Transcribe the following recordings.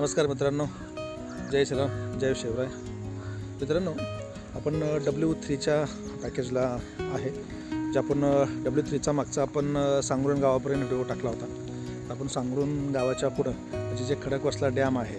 नमस्कार मित्रांनो. जय श्रीराम जय शिवराय. मित्रांनो आपण डब्ल्यू थ्रीच्या पॅकेजला आहे जे आपण डब्ल्यू थ्रीचा मागचा आपण सांगरुण गावापर्यंत व्हिडिओ टाकला होता. आपण सांगरुण गावाच्या पुढं म्हणजे जे खडकवासला डॅम आहे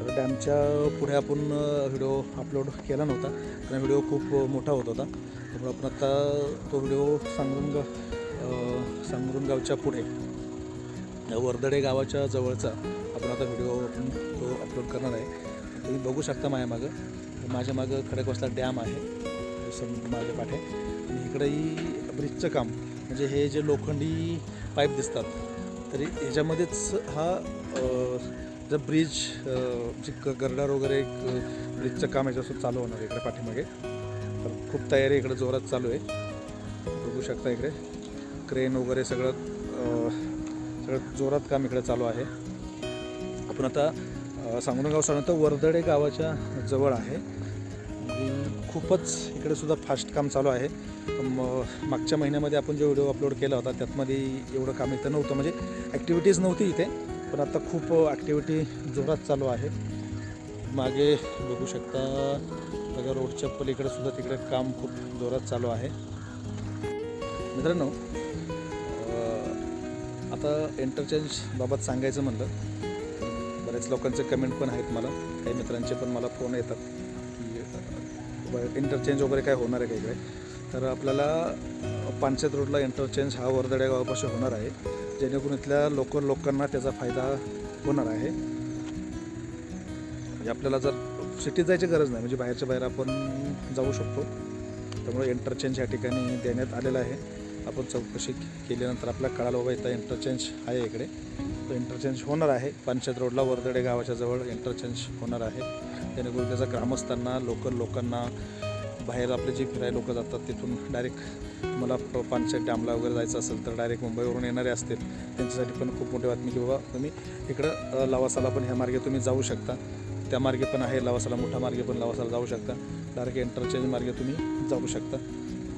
तर डॅमच्या पुढे आपण व्हिडिओ अपलोड केला नव्हता. कारण व्हिडिओ खूप मोठा होत होता. त्यामुळे आपण आता तो व्हिडिओ सांगरुण गाव सांगरुण गावच्या पुढे वर्दडे गावाच्या जवळचा आपण आता व्हिडिओ आपण तो अपलोड करणार आहे. तुम्ही बघू शकता माझ्या मागं. माझ्या मागं खडकवासला डॅम आहे. सम माझ्या पाठे. आणि इकडेही ब्रिजचं काम. म्हणजे हे जे लोखंडी पाईप दिसतात तरी ह्याच्यामध्येच हा जर ब्रिज जे क गरडार वगैरे एक ब्रिजचं काम ह्याच्यासोबत चालू होणार आहे इकडे पाठीमागे. तर खूप तयारी इकडे जोरात चालू आहे. बघू शकता इकडे. क्रेन वगैरे सगळं सगळं जोरात काम इकडे चालू आहे. पण आता सांगणगाव सांगून गाव सांगतो वर्दडे गावाच्या जवळ आहे. खूपच इकडे सुद्धा फास्ट काम चालू आहे. मागच्या महिन्यामध्ये आपण जो व्हिडिओ अपलोड केला होता त्यातमध्ये एवढं काम इथं नव्हतं. म्हणजे ॲक्टिव्हिटीज नव्हती इथे पण आता खूप ॲक्टिव्हिटी जोरात चालू आहे. मागे बघू शकता बघा रोडच्या पलीकडे सुद्धा तिकडे काम खूप जोरात चालू आहे. मित्रांनो आता इंटरचेंज बाबत सांगायचं म्हणलं बऱ्याच लोकांचे कमेंट पण आहेत मला. काही मित्रांचे पण मला फोन येतात. म्हणजे, की इंटरचेंज वगैरे काय होणार आहे का इकडे? तर आपल्याला पानशेत रोडला इंटरचेंज हा वर्दड्या गावापासून होणार आहे. जेणेकरून इथल्या लोकल लोकांना त्याचा फायदा होणार आहे. म्हणजे आपल्याला जर सिटीत जायची गरज नाही. म्हणजे बाहेरच्या बाहेर आपण जाऊ शकतो. त्यामुळे इंटरचेंज या ठिकाणी देण्यात आलेला आहे. आपण चौकशी केल्यानंतर आपल्याला कळालं बाबा इथं इंटरचेंज आहे इकडे. तो इंटरचेंज होणार आहे. पंचायत रोडला वरदडे गावाच्या जवळ इंटरचेंज होणार आहे. जेणेकरून त्याचा ग्रामस्थांना लोकल लोकांना बाहेर आपले जे फिरायला लोक जातात तिथून डायरेक्ट मला प- पानशेत डॅमला वगैरे जायचं असेल तर डायरेक्ट मुंबईवरून येणारे असतील. त्यांच्यासाठी पण खूप मोठी बातमी की बाबा तुम्ही इकडं लवासाला पण ह्या मार्गे तुम्ही जाऊ शकता. त्या मार्गे पण आहे लवासाला मोठा मार्गे पण लवासाला जाऊ शकता. डायरेक्ट इंटरचेंज मार्गे तुम्ही जाऊ शकता.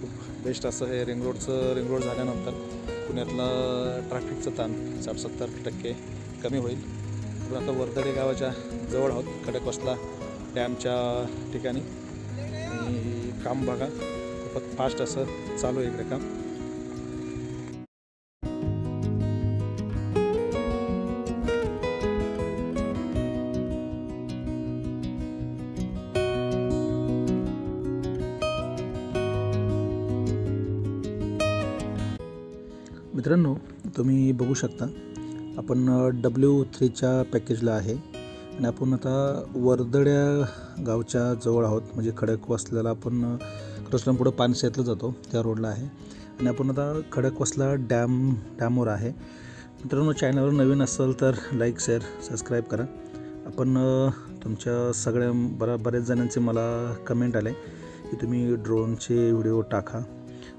खूप बेस्ट असं हे रिंग रोडचं रिंग रोड झाल्यानंतर पुण्यातलं ट्रॅफिकचा ताण साठ सत्तर टक्के कमी होईल. आपण आता वर्दडे गावाच्या जवळ आहोत खडकवासला डॅमच्या ठिकाणी. आणि काम बघा खूपच फास्ट असं चालू आहे इकडे काम. मित्रांनो तुम्ही बघू शकता आपण डब्ल्यू थ्रीच्या पॅकेजला आहे आणि आपण आता वर्दड्या गावच्या जवळ आहोत. म्हणजे खडकवासल्याला आपण कृष्णपुढं पानशेतला जातो त्या रोडला आहे. आणि आपण आता खडकवासला डॅम डॅमवर आहे. मित्रांनो चॅनलवर नवीन असेल तर लाईक शेअर सबस्क्राईब करा. आपण तुमच्या सगळ्या बऱ्या बऱ्याच जणांचे मला कमेंट आले की तुम्ही ड्रोनचे व्हिडिओ टाका.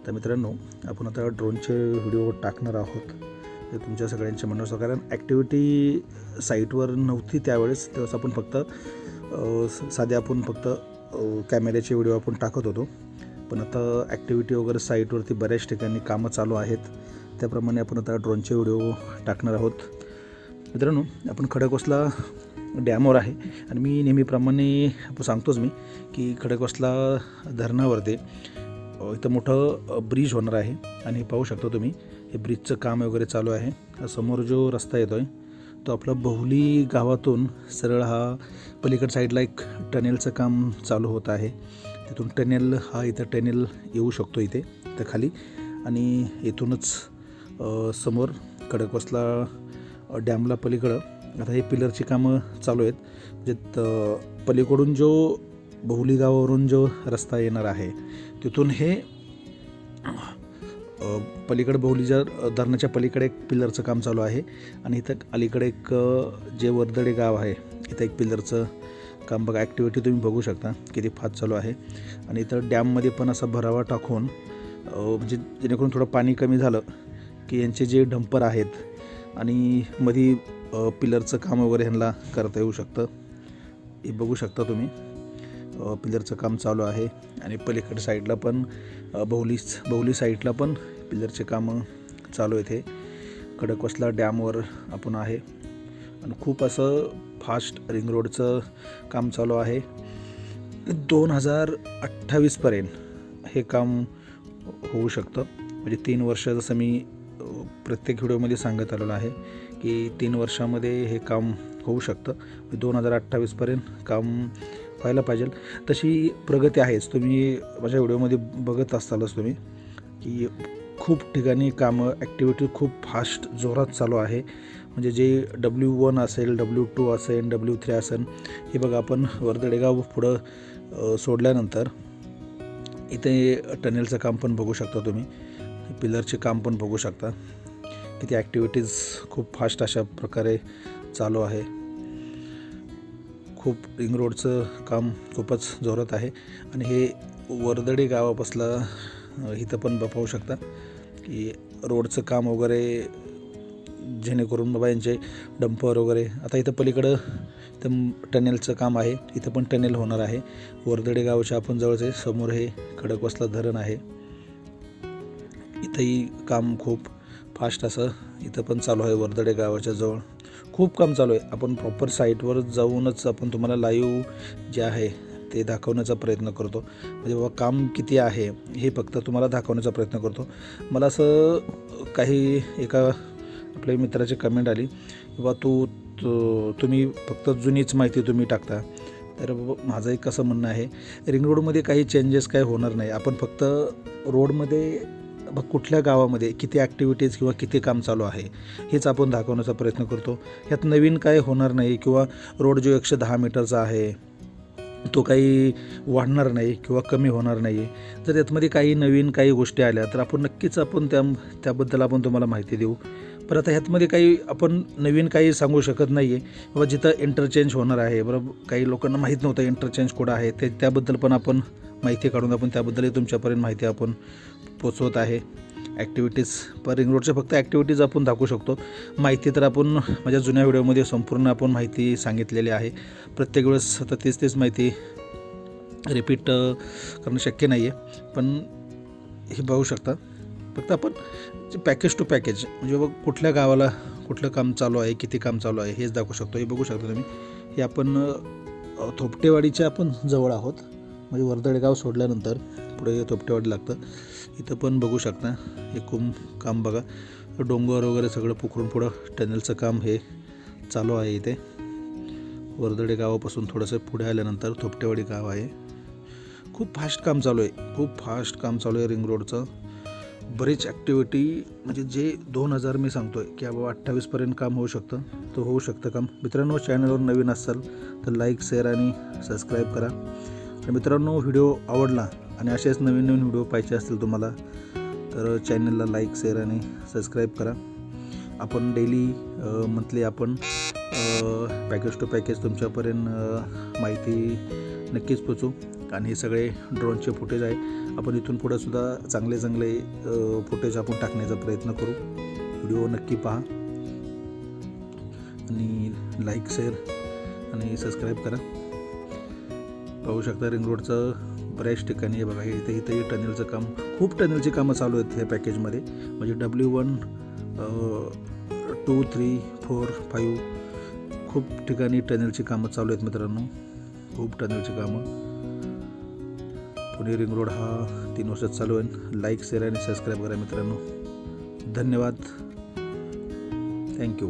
तर मित्रांनो आपण आता ड्रोनचे व्हिडिओ टाकणार आहोत. ते तुमच्या सगळ्यांच्या म्हणण्यानुसार कारण ॲक्टिव्हिटी साईटवर नव्हती त्यावेळेस तेव्हा आपण फक्त स- साधे आपण फक्त कॅमेऱ्याचे व्हिडिओ आपण टाकत होतो. पण आता ॲक्टिव्हिटी वगैरे साईटवरती बऱ्याच ठिकाणी कामं चालू आहेत. त्याप्रमाणे आपण आता ड्रोनचे व्हिडिओ टाकणार आहोत. मित्रांनो आपण खडकवासला डॅमवर आहे. आणि मी नेहमीप्रमाणे सांगतोच मी की खडकवासला धरणावरती इथं मोठं ब्रिज होणार आहे. आणि हे पाहू शकता तुम्ही हे ब्रिजचं काम वगैरे चालू आहे. समोर जो रस्ता येतो आहे तो आपला बहुली गावातून सरळ हा पलीकड साईडला एक टनेलचं काम चालू होत आहे. तिथून टनेल हा इथं टनेल येऊ शकतो इथे त्या खाली. आणि इथूनच समोर खडकवासला डॅमला पलीकडं. आता हे पिलरची कामं चालू आहेत. म्हणजे पलीकडून जो बहुली गावावरून जो रस्ता येणार आहे तिथून हे पलीकडे बहुलीच्या धरणाच्या पलीकडे एक पिलरचं काम चालू आहे आणि इथं अलीकडे एक जे वर्दडे गाव आहे इथं एक पिलरचं काम बघा ॲक्टिव्हिटी तुम्ही बघू शकता किती फास्ट चालू आहे. आणि इथं डॅममध्ये पण असा भरावा टाकून म्हणजे जेणेकरून थोडं पाणी कमी झालं की यांचे जे डंपर आहेत आणि मधी पिलरचं काम वगैरे ह्यांना करता येऊ शकतं. हे बघू शकता तुम्ही. पिलरचं काम चालू आहे. आणि पलीकडे साईडला पण बहुली बहुली साईडला पण पिलरचे कामं चालू आहे ते खडकवासला डॅमवर आपण आहे. आणि खूप असं फास्ट रिंग रोडचं काम चालू आहे. दोन हजार अठ्ठावीसपर्यंत हे काम होऊ शकतं. म्हणजे तीन वर्ष जसं मी प्रत्येक व्हिडिओमध्ये सांगत आलेलो आहे की तीन वर्षामध्ये हे काम होऊ शकतं. दोन हजार अठ्ठावीसपर्यंत काम व्हायला पाहिजे. तशी प्रगती आहेच. तुम्ही माझ्या व्हिडिओमध्ये बघत असतालच तुम्ही की खूप ठिकाणी कामं ॲक्टिव्हिटी खूप फास्ट जोरात चालू आहे. म्हणजे जे डब्ल्यू वन असेल डब्ल्यू टू असेल डब्ल्यू थ्री असेल हे बघा आपण वर्दडेगाव पुढं सोडल्यानंतर इथे टनेलचं काम पण बघू शकता तुम्ही. पिलरचे काम पण बघू शकता. किती ॲक्टिव्हिटीज खूप फास्ट अशा प्रकारे चालू आहे. खूप रिंग रोडचं काम खूपच जोरात आहे. आणि हे वर्दडी गावापासलं इथं पण पाहू शकता की रोडचं काम वगैरे जेणेकरून बाबा यांचे डंपर वगैरे आता इथं पलीकडं इथं टनेलचं काम आहे. इथं पण टनेल होणार आहे. वर्दडे गावाच्या आपण जवळचे समोर हे खडकवासला धरण आहे. इथंही काम खूप फास्ट असं इथं पण चालू आहे वर्दडे गावाच्या जवळ. खूप काम चालू आहे. आपण प्रॉपर साईटवर जाऊनच आपण तुम्हाला लाईव्ह जे आहे ते दाखवण्याचा प्रयत्न करतो. म्हणजे बाबा काम किती आहे हे फक्त तुम्हाला दाखवण्याचा प्रयत्न करतो. मला असं काही एका आपल्या मित्राची कमेंट आली बाबा तू तुम्ही फक्त जुनीच माहिती तुम्ही टाकता. तर बाबा माझं एक कसं म्हणणं आहे रिंग रोडमध्ये काही चेंजेस काही होणार नाही. आपण फक्त रोडमध्ये कुठल्या गावामध्ये किती ॲक्टिव्हिटीज किंवा किती काम चालू आहे हेच आपण दाखवण्याचा प्रयत्न करतो. ह्यात नवीन काय होणार नाही किंवा रोड जो एकशे दहा मीटरचा आहे तो काही वाढणार नाही किंवा कमी होणार नाही. जर यातमध्ये काही नवीन काही गोष्टी आल्या तर आपण नक्कीच आपण त्या त्याबद्दल आपण तुम्हाला माहिती देऊ. पर आता ह्यातमध्ये काही आपण नवीन काही सांगू शकत नाही आहे बाबा जिथं इंटरचेंज होणार आहे बरोबर? काही लोकांना माहीत नव्हतं इंटरचेंज कुठं आहे ते त्याबद्दल पण आपण माहिती काढून आपण त्याबद्दलही तुमच्यापर्यंत माहिती आपण पोचवत आहे. ॲक्टिव्हिटीज पर रिंग रोडच्या फक्त ॲक्टिव्हिटीज आपण दाखवू शकतो. माहिती तर आपण माझ्या जुन्या व्हिडिओमध्ये संपूर्ण आपण माहिती सांगितलेली आहे. प्रत्येक वेळेस आता तीच तीच माहिती रिपीट करणं शक्य नाही आहे पण हे बघू शकता. फक्त आपण जे पॅकेज टू पॅकेज म्हणजे बघ कुठल्या गावाला कुठलं काम चालू आहे किती काम चालू आहे हेच दाखवू शकतो. हे बघू शकता तुम्ही. हे आपण थोपटेवाडीच्या आपण जवळ आहोत. म्हणजे वर्दळगाव सोडल्यानंतर पुढे थोपटेवाडी लागतं इथं पण बघू शकता. हे काम बघा. डोंगर वगैरे सगळं पुखरून पुढं टनेलचं काम हे चालू आहे इथे. वर्दडे गावापासून थोडंसं पुढे आल्यानंतर थोपटेवाडी गाव आहे. खूप फास्ट काम चालू आहे. खूप फास्ट काम चालू आहे रिंग रोडचं. बरीच ॲक्टिव्हिटी म्हणजे जे दोन हजार मी सांगतो आहे की बाबा अठ्ठावीसपर्यंत काम होऊ शकतं तर होऊ शकतं काम. मित्रांनो चॅनलवर नवीन असाल तर लाईक शेअर आणि सबस्क्राईब करा. मित्रांनो व्हिडिओ आवडला आणि असेच नवीन नवीन व्हिडिओ पाहिजे असतील तुम्हाला तर चॅनलला लाईक शेअर आणि सबस्क्राईब करा. आपण डेली मंथली आपण पॅकेज टू पॅकेज तुमच्यापर्यंत माहिती नक्कीच पोचू आणि हे सगळे ड्रोनचे फुटेज आहे. आपण इथून पुढं सुद्धा चांगले चांगले फुटेज आपण टाकण्याचा प्रयत्न करू. व्हिडिओ नक्की पहा. आणि लाईक शेअर आणि सबस्क्राईब करा. पाहू शकता रिंग रोडचं बऱ्याच ठिकाणी आहे बघा हे इथे इथेही टनेलचं काम खूप टनेलची कामं चालू आहेत ह्या पॅकेजमध्ये. म्हणजे W one two three four five खूप ठिकाणी टनेलची कामं चालू आहेत मित्रांनो. खूप टनेलची कामं. पुणे रिंग रोड हा तीन वर्षात चालू आहे. लाईक शेअर आणि सबस्क्राईब करा मित्रांनो. धन्यवाद. थँक्यू